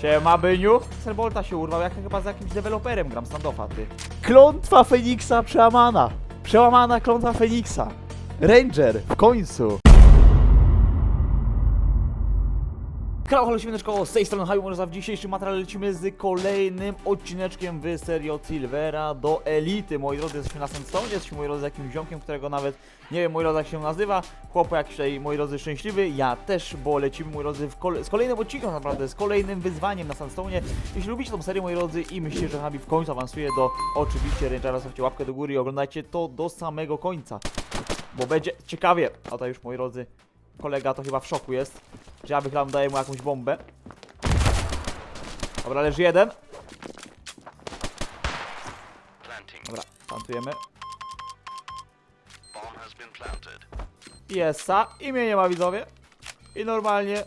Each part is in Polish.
Siema, Byniu. Serbolta się urwał, jak chyba z jakimś deweloperem gram standoffa, ty. Klątwa Feniksa przełamana. Przełamana klątwa Feniksa. Ranger, w końcu. Kanał Halo Siemaneczko, z tej strony Haju. W dzisiejszym materiale lecimy z kolejnym odcineczkiem w serii od Silvera do Elity. Moi drodzy, jesteśmy na Sandstone, jesteśmy moi drodzy z jakimś ziomkiem, którego nawet nie wiem moi drodzy jak się nazywa. Chłopo jakiś tutaj moi drodzy szczęśliwy, ja też, bo lecimy moi drodzy kole z kolejnym odcinkiem naprawdę, z kolejnym wyzwaniem na Sandstone. Jeśli lubicie tą serię moi drodzy i myślicie, że Habi w końcu awansuje do oczywiście Rangera, zostawcie łapkę do góry i oglądajcie to do samego końca. Bo będzie ciekawie. A to już moi drodzy, kolega to chyba w szoku jest, że ja wychlam daję mu jakąś bombę. Dobra, leży jeden. Dobra, plantujemy. Jessa, imię nie ma widzowie. I normalnie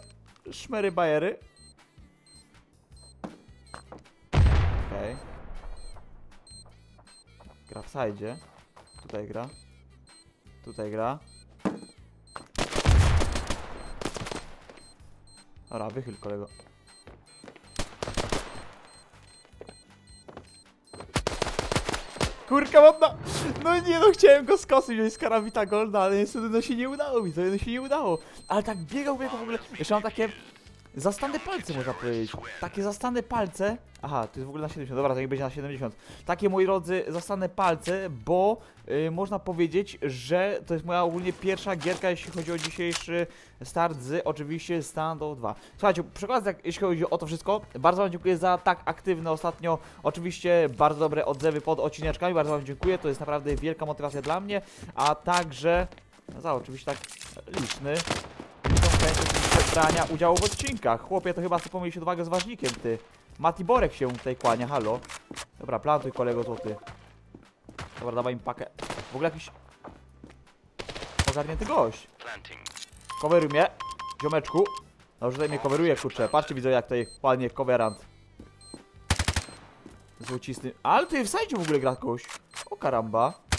szmery bajery. Okej. Gra w sajdzie. Tutaj gra. Tutaj gra. Dobra, wychyl kolego. Kurka wodna! No nie no, chciałem go z kosy wziąć z karabita golda, ale niestety no się nie udało mi, to no się nie udało. Ale tak biegał, biegał w ogóle. Jeszcze mam takie zastane palce można powiedzieć. Takie zastane palce. Aha, to jest w ogóle na 70, dobra, to będzie na 70. Takie moi drodzy zastane palce, bo y, można powiedzieć, że to jest moja ogólnie pierwsza gierka, jeśli chodzi o dzisiejszy start z oczywiście Standoff 2. Słuchajcie, przykład jeśli chodzi o to wszystko, bardzo wam dziękuję za tak aktywne ostatnio, oczywiście bardzo dobre odzewy pod odcineczkami, bardzo wam dziękuję, to jest naprawdę wielka motywacja dla mnie, a także, no za oczywiście tak liczny, liczną brania udziału w odcinkach. Chłopie, to chyba sobie pomylić odwagę z ważnikiem, ty. Mati Borek się tutaj kłania, halo. Dobra, plantuj kolego złoty. Dobra, dawaj im pakę. W ogóle jakiś... Ogarnięty gość. Coveruj mnie, ziomeczku. Dobrze, tutaj mnie coveruje, kurczę. Patrzcie, widzę jak tutaj ładnie coverant. Złocisty. Ale ty w w ogóle gra kogoś. O karamba.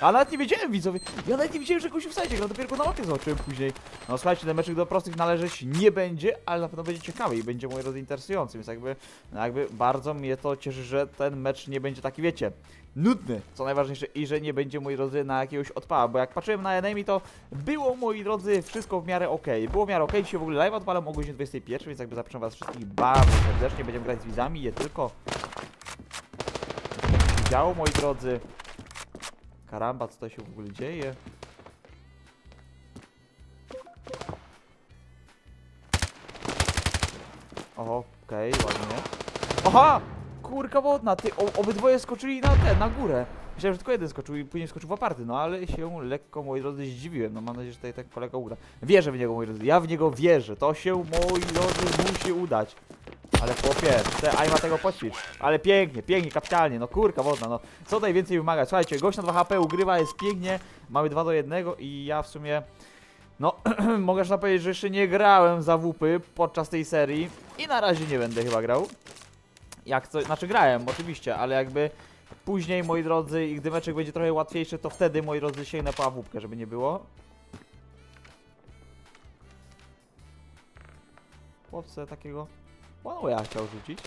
A nawet nie wiedziałem, widzowie. Ja nawet nie wiedziałem, że gościu w sajdzie gra. Dopiero go na mapie zobaczyłem później. No słuchajcie, ten meczek do prostych należeć nie będzie, ale na pewno będzie ciekawy i będzie mój rodzaj interesujący, więc jakby, no jakby bardzo mnie to cieszy, że ten mecz nie będzie taki, wiecie, nudny, co najważniejsze, i że nie będzie, moi drodzy, na jakiegoś odpała, bo jak patrzyłem na enemy, to było, moi drodzy, wszystko w miarę okej. Było w miarę okej, dzisiaj w ogóle live odpalam o godzinie 21, więc jakby zapraszam was wszystkich bardzo serdecznie, będziemy grać z widzami, nie tylko. Działo, moi drodzy. Karamba, co to się w ogóle dzieje? Okej, ładnie. Aha! Kurka wodna, ty, o, obydwoje skoczyli na ten, na górę. Myślałem, że tylko jeden skoczył i później skoczył w aparty, no ale się lekko, moi drodzy, zdziwiłem. No mam nadzieję, że tutaj ten kolega uda. Wierzę w niego, moi drodzy, ja w niego wierzę. To się, moi drodzy, musi udać. Ale chłopie, te, aj ma tego poćwicz. Ale pięknie, pięknie, kapitalnie, no kurka wodna, no. Co najwięcej wymaga? Słuchajcie, gość na 2 HP ugrywa, jest pięknie, mamy 2 do 1 i ja w sumie, no, mogę już powiedzieć, że jeszcze nie grałem za WP podczas tej serii i na razie nie będę chyba grał. Jak co, znaczy grałem, oczywiście, ale jakby później, moi drodzy, i gdy meczek będzie trochę łatwiejszy, to wtedy, moi drodzy, sięgnę po AWP, żeby nie było. Chłopce takiego One ja chciał rzucić.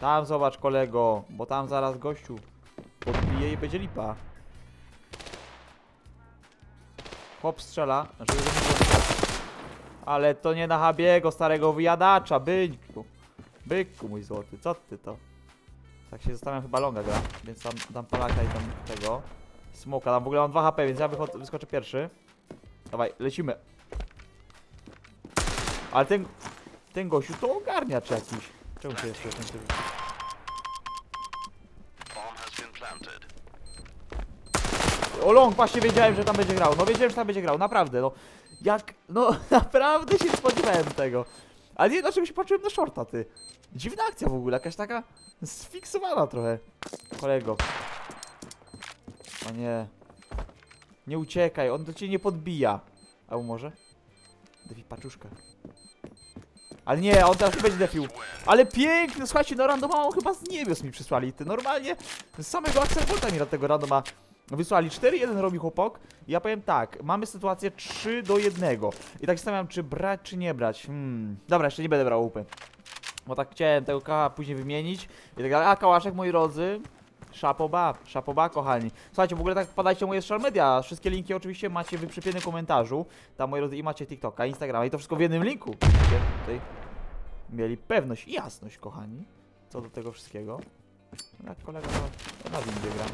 Tam zobacz kolego, bo tam zaraz gościu podbije i będzie lipa. Chłop strzela, znaczy że nie- ale to nie na Habiego, starego wyjadacza, byku. Byku mój złoty, co ty to? Tak się zastanawiam, chyba longa gra, więc tam dam palaka i tam tego. Smoka, tam w ogóle mam 2 HP, więc ja wyskoczę pierwszy. Dawaj, lecimy. Ale ten, ten gościu to ogarniacz jakiś. Czemu to jeszcze ten typ? O long, właśnie wiedziałem, że tam będzie grał. No wiedziałem, że tam będzie grał, naprawdę, no. Jak, no naprawdę się spodziewałem tego. Ale nie, dlaczego się patrzyłem na shorta, ty. Dziwna akcja w ogóle, jakaś taka sfiksowana trochę. Kolego. O nie. Nie uciekaj, on do ciebie nie podbija. A może? Defi paczuszkę. Ale nie, on teraz nie będzie defił. Ale piękny, słuchajcie, no randoma chyba z niebios mi przysłali. Ty normalnie z samego Axel Volta mi tego randoma Wysłali 4-1 robi chłopak. Ja powiem tak, mamy sytuację 3 do 1. I tak zastanawiam, czy brać, czy nie brać. Hmm. Dobra, jeszcze nie będę brał łupy. Bo tak chciałem tego kała później wymienić i tak dalej. A kałaszek, moi drodzy, szapoba, szapoba, kochani. Słuchajcie, w ogóle tak wpadajcie moje social media. Wszystkie linki oczywiście macie w przypiętym komentarzu. Tam, moi drodzy, i macie TikToka, Instagrama i to wszystko w jednym linku. Będziecie tutaj mieli pewność i jasność, kochani, co do tego wszystkiego. No Jak kolega to, na windzie gra.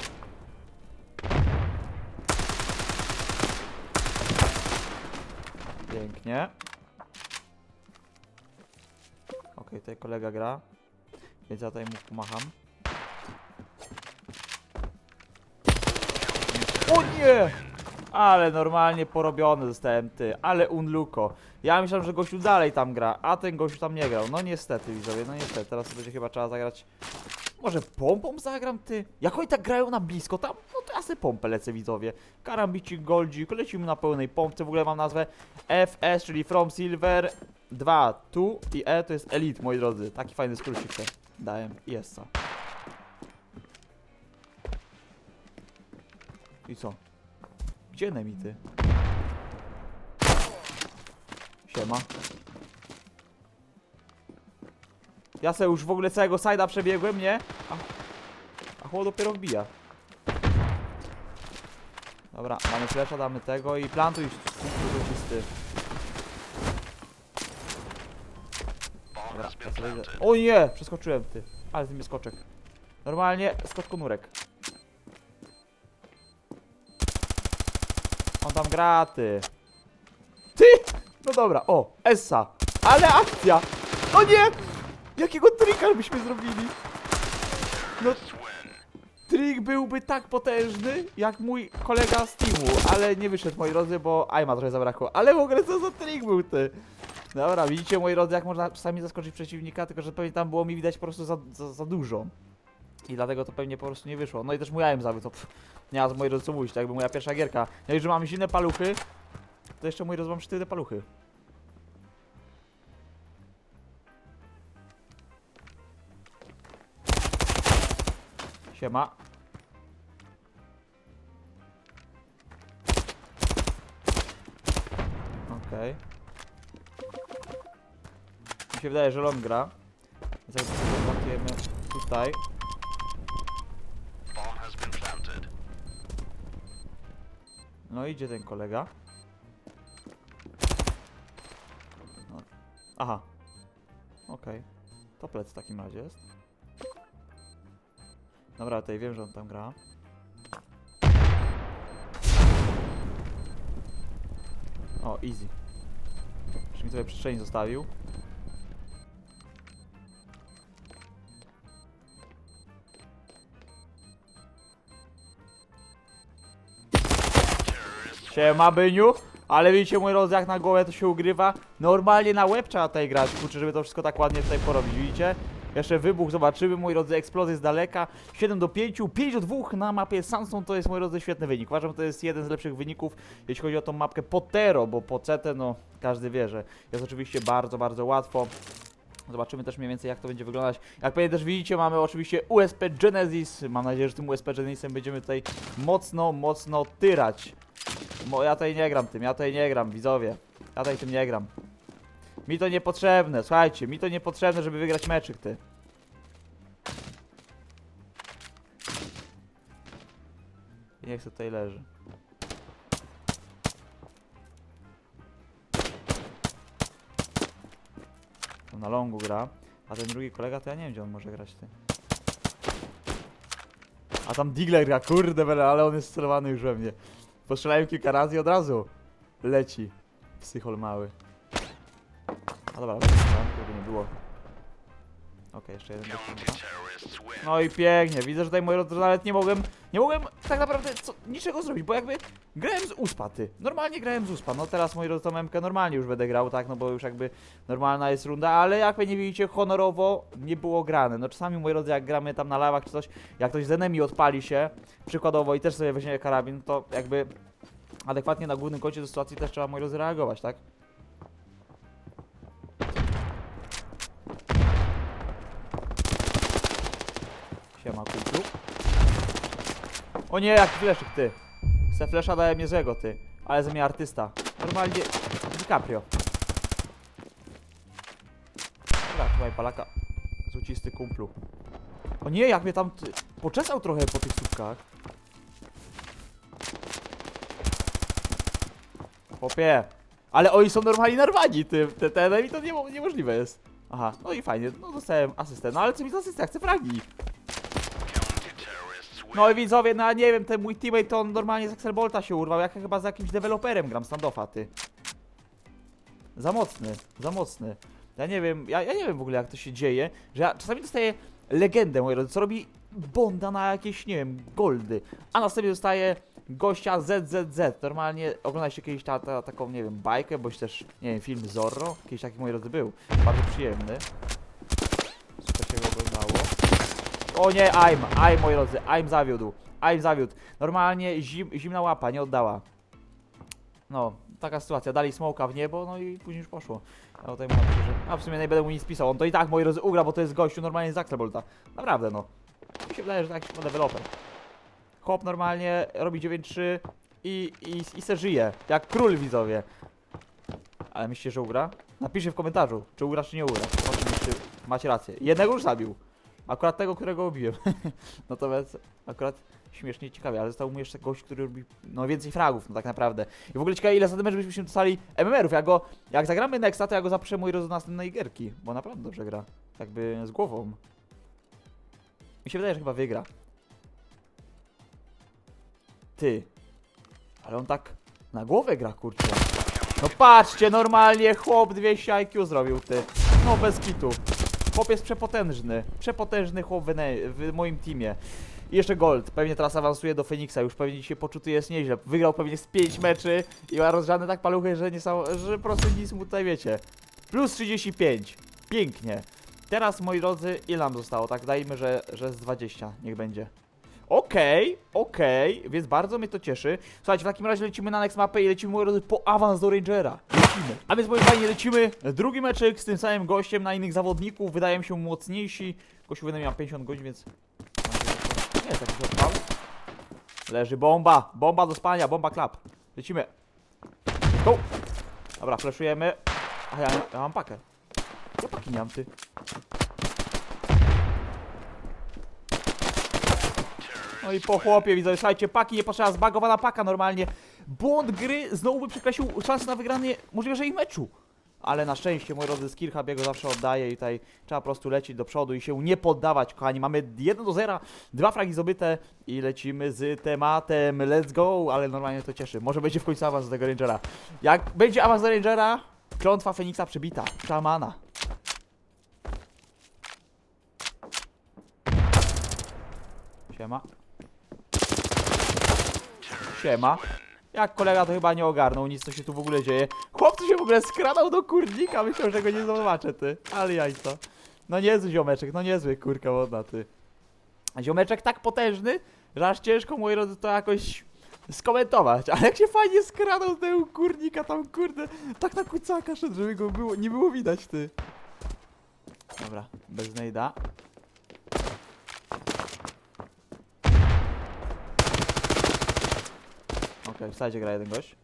Pięknie. Okej, tutaj kolega gra. Więc ja tutaj mu pomacham. O nie! Ale normalnie porobiony zostałem ty, ale unluko. Ja myślałem, że gościu dalej tam gra, a ten gościu tam nie grał. No niestety, widzowie, no niestety. Teraz będzie chyba trzeba zagrać. Może pompą zagram ty? Jak oni tak grają na blisko tam, no to ja sobie pompę lecę, widzowie. Karambicik, goldzik, lecimy na pełnej pompce. W ogóle mam nazwę FS, czyli From Silver 2, tu i E to jest Elite, moi drodzy. Taki fajny skrócik sobie dałem. Jest co. I co? Gdzie Nemity? Siema. Ja sobie już w ogóle całego side'a przebiegłem, nie? A, a dopiero wbija. Dobra, mamy flesza, damy tego i plantuj czysty. Dobra, ja sobie. O nie! Przeskoczyłem ty. Ale ty mnie skoczek. Normalnie skocz konurek. Tam gra, ty. No dobra, o, Essa. Ale akcja! No nie! Jakiego trika byśmy zrobili? No, trik byłby tak potężny, jak mój kolega z teamu, ale nie wyszedł, moi drodzy, bo Aima trochę zabrakło. Ale w ogóle co za trik był, ty? Dobra, widzicie, moi drodzy, jak można czasami zaskoczyć przeciwnika, tylko że pewnie tam było mi widać po prostu za, za, za dużo. I dlatego to pewnie po prostu nie wyszło. No i też mój aim zabył, to pff, nie ma z moi drodzy co mówić, to jakby moja pierwsza gierka. Ja już, że mam silne paluchy, to jeszcze moi drodzy mam sztywne paluchy. Siema. Okej. Mi się wydaje, że long gra. Zobaczymy tutaj. No idzie ten kolega. No. Aha. Okej. To plec w takim razie jest. Dobra, tutaj wiem, że on tam gra. O, easy. Już mi tutaj przestrzeni zostawił. Siema Byniu, ale widzicie mój rodzaj jak na głowę to się ugrywa. Normalnie na łeb trzeba tutaj grać, kurczę, żeby to wszystko tak ładnie tutaj porobić, widzicie? Jeszcze wybuch, zobaczymy, mój rodzaj eksplozję z daleka. 7 do 5, 5 do 2 na mapie Samsung to jest mój rodzaj świetny wynik. Uważam, że to jest jeden z lepszych wyników, jeśli chodzi o tą mapkę Potero, bo po CT, no każdy wie, że jest oczywiście bardzo, bardzo łatwo. Zobaczymy też mniej więcej jak to będzie wyglądać. Jak pewnie też widzicie, mamy oczywiście USP Genesis. Mam nadzieję, że tym USP Genesisem będziemy tutaj mocno, mocno tyrać. Bo ja tutaj nie gram tym, ja tutaj nie gram, widzowie. Ja tutaj tym nie gram. Mi to niepotrzebne, słuchajcie, mi to niepotrzebne, żeby wygrać meczyk, ty. I niech se tutaj leży. To na longu gra. A ten drugi kolega, to ja nie wiem, gdzie on może grać, ty. A tam Digler gra, kurde ale on jest celowany już we mnie. Postrzelałem kilka razy i od razu leci. Psychol mały. A dobra, żeby nie było. Okej, jeszcze jeden. No i pięknie, widzę, że tutaj moi drodzy nawet nie mogłem, nie mogłem tak naprawdę co, niczego zrobić, bo jakby grałem z uspa, ty. Normalnie grałem z uspa, no teraz moi drodzy tą memkę normalnie już będę grał, tak, no bo już jakby normalna jest runda, ale jak nie widzicie, honorowo nie było grane. No czasami moi drodzy, jak gramy tam na lawach czy coś, jak ktoś z enemy odpali się, przykładowo i też sobie weźmie karabin, to jakby adekwatnie na głównym końcu do sytuacji też trzeba moi drodzy reagować, tak? Siema, kultu. O nie, jaki fleszek, ty. Se flesza daje mnie złego, ty. Ale ze mnie artysta. Normalnie DiCaprio. Dobra, trzymaj palaka. Złocisty kumplu. O nie, jak mnie tam ty, poczesał trochę po tych słupkach. Chłopie. Ale oni są normalnie narwani, ty. Te, te to niemo, niemożliwe jest. Aha, no i fajnie, no dostałem asystę. No ale co mi za asystę? Chcę fragi. No i widzowie, no nie wiem, ten mój teammate to on normalnie z Axel Bolta się urwał, jak ja chyba z jakimś deweloperem gram standoffa, ty. Za mocny, za mocny. Ja nie wiem, ja, ja nie wiem w ogóle jak to się dzieje, że ja czasami dostaję legendę, moi drodzy, co robi Bonda na jakieś, nie wiem, goldy, a następnie dostaję gościa ZZZ. Normalnie oglądaliście kiedyś ta, ta, taką, nie wiem, bajkę, bądź też, nie wiem, film Zorro, kiedyś taki, moi drodzy, był. Bardzo przyjemny. Super się go oglądało. O nie, I'm, I'm moi drodzy, I'm zawiódł, I'm zawiódł. Normalnie zim, zimna łapa, nie oddała. No, taka sytuacja, dali smoka w niebo, no i później już poszło. Tutaj mam że... A w sumie nie będę mu nic pisał, on to i tak moi drodzy ugra, bo to jest gościu normalnie z Axelbolta. Naprawdę no. Mi się wydaje, że tak się deweloper. Chłop normalnie robi 9-3 i, i, i se żyje, jak król widzowie. Ale myślicie, że ugra? Napiszcie w komentarzu, czy ugra, czy nie ugra. Oczywiście macie rację. Jednego już zabił. Akurat tego, którego ubiłem. Natomiast akurat śmiesznie ciekawie, ale został mu jeszcze gość, który robi no więcej fragów, no tak naprawdę. I w ogóle ciekawe ile za ten mecz byśmy dostali MMR-ów. Ja go, jak zagramy Nexta, to ja go zaproszę mój do następnej gierki, bo naprawdę dobrze gra. Jakby z głową. Mi się wydaje, że chyba wygra. Ty. Ale on tak na głowę gra, kurczę. No patrzcie, normalnie chłop 200 IQ zrobił, ty. No bez kitu. Chłop jest przepotężny. Przepotężny chłop w, ne- w moim teamie. I jeszcze Gold. Pewnie teraz awansuje do Feniksa. Już pewnie dzisiaj poczuty jest nieźle. Wygrał pewnie z 5 meczy i ma rozgrzane tak paluchy, że nie są, że po prostu nic mu tutaj wiecie. Plus 35. Pięknie. Teraz, moi drodzy, ile nam zostało? Tak, dajmy, że, że z 20. Niech będzie. Okej, okej, więc bardzo mnie to cieszy. Słuchajcie, w takim razie lecimy na next mapę i lecimy, moi drodzy, po awans do Rangera. Lecimy. A więc, moi fajnie, lecimy. Drugi meczek z tym samym gościem na innych zawodników. Wydaje mi się mocniejsi. Gościu będę miał 50 godzin, więc... Nie jest taki odpał. Leży bomba. Bomba do spania, bomba klap. Lecimy. Go. Dobra, fleszujemy. A ja, ja mam pakę. Ja paki nie mam, ty. No i po chłopie, widzę, słuchajcie, paki nie potrzeba, zbagowana paka normalnie. Błąd gry znowu by przekreślił szansę na wygranie, możliwe, że i meczu. Ale na szczęście mój rodzy Skillhub jego zawsze oddaje i tutaj trzeba po prostu lecieć do przodu i się nie poddawać, kochani. Mamy 1 do 0, dwa fragi zdobyte i lecimy z tematem. Let's go, ale normalnie to cieszy. Może będzie w końcu awans do tego Rangera. Jak będzie awans do Rangera, klątwa Feniksa przebita. Szamana. Siema. Siema. Jak kolega to chyba nie ogarnął nic, co się tu w ogóle dzieje. Chłopcy się w ogóle skradał do kurnika, myślał, że go nie zobaczę, ty. Ale jajco. No niezły ziomeczek, no niezły, kurka wodna, ty. Ziomeczek tak potężny, że aż ciężko, moi drodzy, to jakoś skomentować. Ale jak się fajnie skradał tego kurnika tam, kurde, tak na kucaka szedł, żeby go było, nie było widać, ty. Dobra, bez nejda. Okej, w gra jeden gość.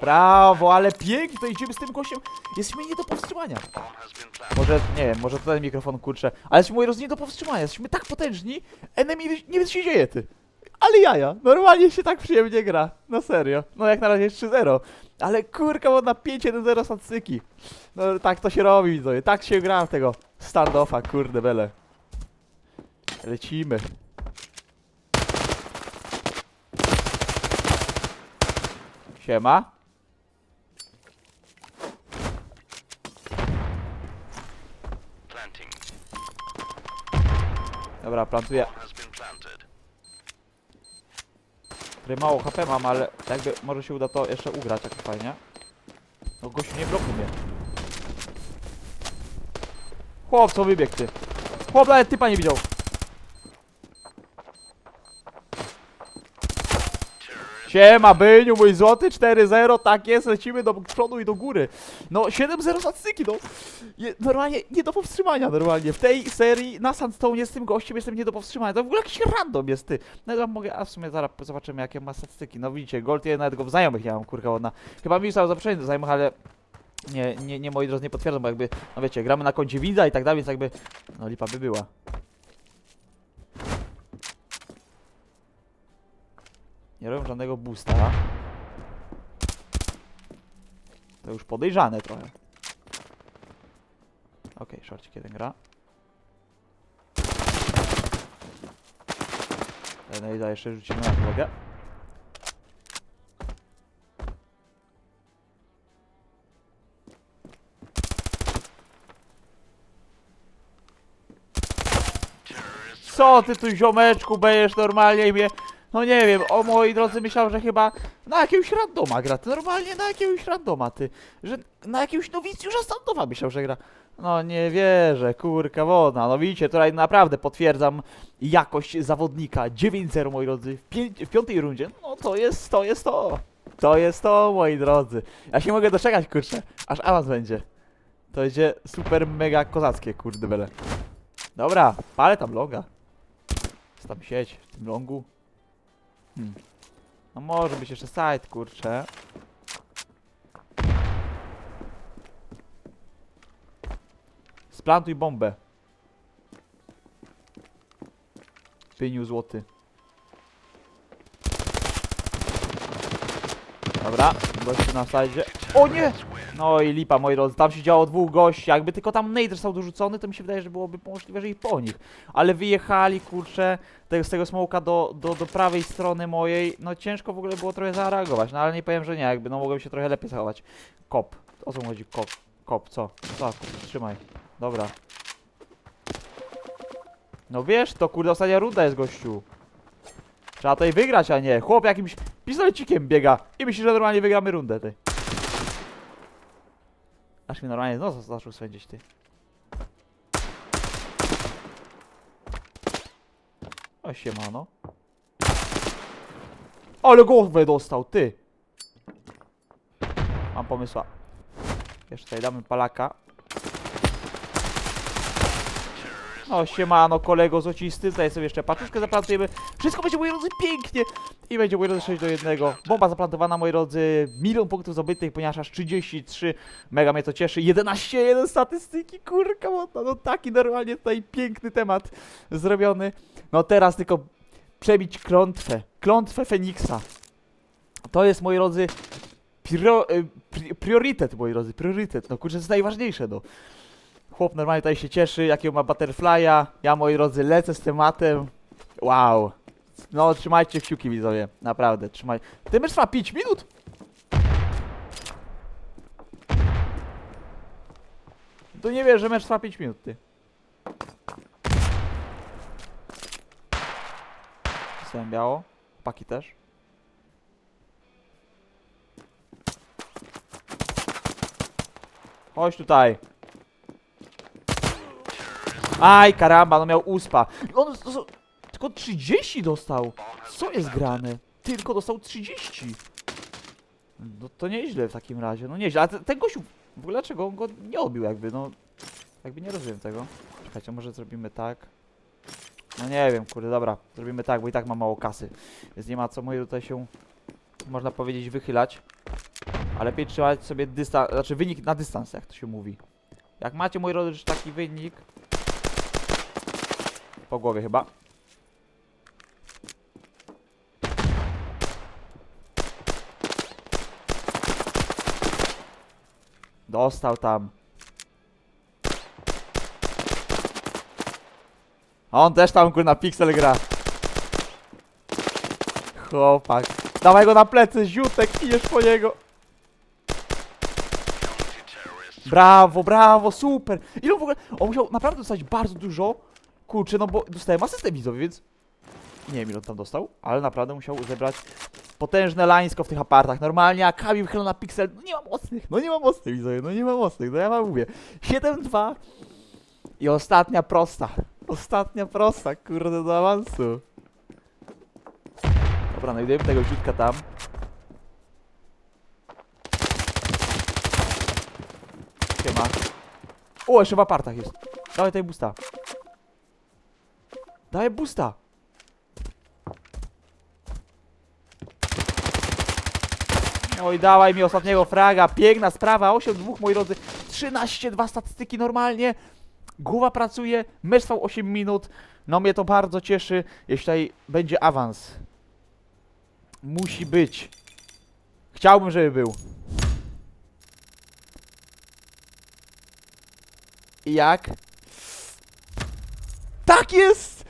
Brawo, ale pięknie, to idziemy z tym gościem. Jesteśmy nie do powstrzymania. Może, nie wiem, może ten mikrofon kurczę, ale jesteśmy drodzy nie do powstrzymania. Jesteśmy tak potężni, enemy nie wiem co się dzieje, ty. Ale jaja, normalnie się tak przyjemnie gra, no serio. No jak na razie jest 3-0, ale kurka, bo na 5-1-0 statystyki. No tak to się robi, widzowie, tak się gra w tego standoffa, kurde bele. Lecimy. Siema. Dobra, plantuję. Który mało HP mam, ale jakby może się uda to jeszcze ugrać jak fajnie. No gościu nie blokuj mnie. Chłop, co wybiegł ty. Chłop nawet typa nie widział. Siema, Byniu, mój złoty 4-0, tak jest, lecimy do przodu i do góry. No, 7-0 statystyki, no. Je, normalnie nie do powstrzymania, normalnie. W tej serii na Sandstone z tym gościem jestem nie do powstrzymania. To w ogóle jakiś random jest, ty. No ja mogę, a w sumie zaraz zobaczymy, jakie ma statystyki. No widzicie, Gold, ja nawet go w znajomych nie mam, kurka, ona. Chyba mi zostało zaproszenie do znajomych, ale nie, nie, nie, moi drodzy, nie potwierdzą, bo jakby, no wiecie, gramy na koncie widza i tak dalej, więc jakby, no lipa by była. Nie robią żadnego boosta. To już podejrzane trochę. Okay, szorcik jeden gra. No jeszcze rzucimy na kolegę. Co ty tu ziomeczku bejesz normalnie i mnie... No nie wiem, o moi drodzy myślałem, że chyba na jakiegoś randoma gra, ty normalnie na jakiegoś randoma, ty, że na jakiegoś nowicjusza standowa myślał, że gra. No nie wierzę, kurka wodna, no widzicie, tutaj naprawdę potwierdzam jakość zawodnika, 9-0 moi drodzy, w, w piątej rundzie, no to jest, to jest to, to jest to moi drodzy. Ja się mogę doczekać, kurczę, aż awans będzie. To będzie super mega kozackie, kurde bele. Dobra, palę tam longa. Jest tam sieć w tym longu. Hmm. No może być jeszcze side, kurczę. Splantuj bombę. Pieniu złoty. Dobra, gościu na sajdzie. O nie! No i lipa, moi drodzy, tam się działo dwóch gości, jakby tylko tam Nate został dorzucony, to mi się wydaje, że byłoby możliwe, że i po nich. Ale wyjechali, kurczę, z tego smoka do, do, do prawej strony mojej, no ciężko w ogóle było trochę zareagować, no ale nie powiem, że nie, jakby no mogłem się trochę lepiej zachować. Kop, o co chodzi, kop, kop, co? Co, trzymaj, dobra. No wiesz, to kurde ostatnia runda jest, gościu. Trzeba tutaj wygrać, a nie, chłop jakimś pistolecikiem biega i myśli, że normalnie wygramy rundę, ty. Aż mi normalnie nos zaczął swędzić, ty. O siemano. Ale głowę dostał, ty! Mam pomysła. Jeszcze tutaj damy palaka. No siemano, kolego złocisty, tutaj sobie jeszcze paczuszkę zaplantujemy. Wszystko będzie, moi drodzy, pięknie! I będzie, moi drodzy, 6 do 1. Bomba zaplantowana, moi drodzy. Milion punktów zdobytych, ponieważ aż 33. Mega mnie to cieszy. 11-1 statystyki, kurka, łotna. no taki normalnie tutaj piękny temat zrobiony. No teraz tylko przebić klątwę. Klątwę Feniksa. To jest, moi drodzy, y, pri, priorytet, moi drodzy, priorytet. No kurczę, to jest najważniejsze, no. Chłop normalnie tutaj się cieszy, jakiego ma butterfly'a. Ja, moi drodzy, lecę z tematem. Wow. No, trzymajcie kciuki, widzowie. Naprawdę, trzymaj. Ten mecz trwa 5 minut? To nie wiesz, że mecz trwa 5 minut, ty. Pisałem biało. Paki też. Chodź tutaj. Aj, karamba, no miał uspa. On to, tylko 30 dostał. Co jest grane? Tylko dostał 30. No to nieźle w takim razie, no nieźle. A te- ten gościu, w ogóle dlaczego on go nie odbił jakby, no... Jakby nie rozumiem tego. Czekajcie, może zrobimy tak. No nie wiem, kurde, dobra. Zrobimy tak, bo i tak ma mało kasy. Więc nie ma co moje tutaj się, można powiedzieć, wychylać. Ale lepiej trzymać sobie dystans, znaczy wynik na dystans, jak to się mówi. Jak macie, moi drodzy, taki wynik... Po głowie chyba. Dostał tam. A on też tam kurna pixel gra. Chłopak. Dawaj go na plecy, ziutek, idziesz po niego. Brawo, brawo, super. I on w ogóle, on musiał naprawdę dostać bardzo dużo. Kurczę, no bo dostałem asystę widzowie, więc... Nie wiem ile on tam dostał, ale naprawdę musiał zebrać potężne lańsko w tych apartach. Normalnie Akami wychylona pixel. No nie mam mocnych, no nie mam mocnych widzowie, no nie mam mocnych, no ja wam mówię. 7-2 i ostatnia prosta. Ostatnia prosta, kurde, do awansu. Dobra, znajdujemy tego ciutka tam. Siema. O, jeszcze w apartach jest. Dawaj tutaj busta. Dawaj busta. I dawaj mi ostatniego fraga. Piękna sprawa. 8-2, moi drodzy. 13-2 statystyki normalnie. Głowa pracuje. Mecz trwał 8 minut. No mnie to bardzo cieszy. Jeśli będzie awans. Musi być. Chciałbym, żeby był. I jak? Tak jest!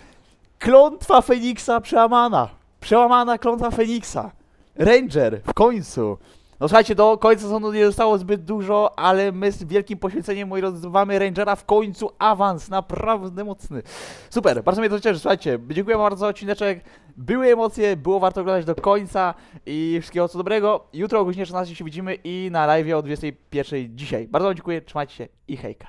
Klątwa Feniksa przełamana. Przełamana klątwa Feniksa. Ranger, w końcu. No słuchajcie, do końca sezonu nie zostało zbyt dużo, ale my z wielkim poświęceniem, moi drodzy, zdobywamy Rangera w końcu awans, naprawdę mocny. Super, bardzo mnie to cieszy, słuchajcie, dziękuję bardzo za odcineczek, były emocje, było warto oglądać do końca i wszystkiego co dobrego. Jutro o godzinie 16 się widzimy i na live o 21 dzisiaj. Bardzo wam dziękuję, trzymajcie się i hejka.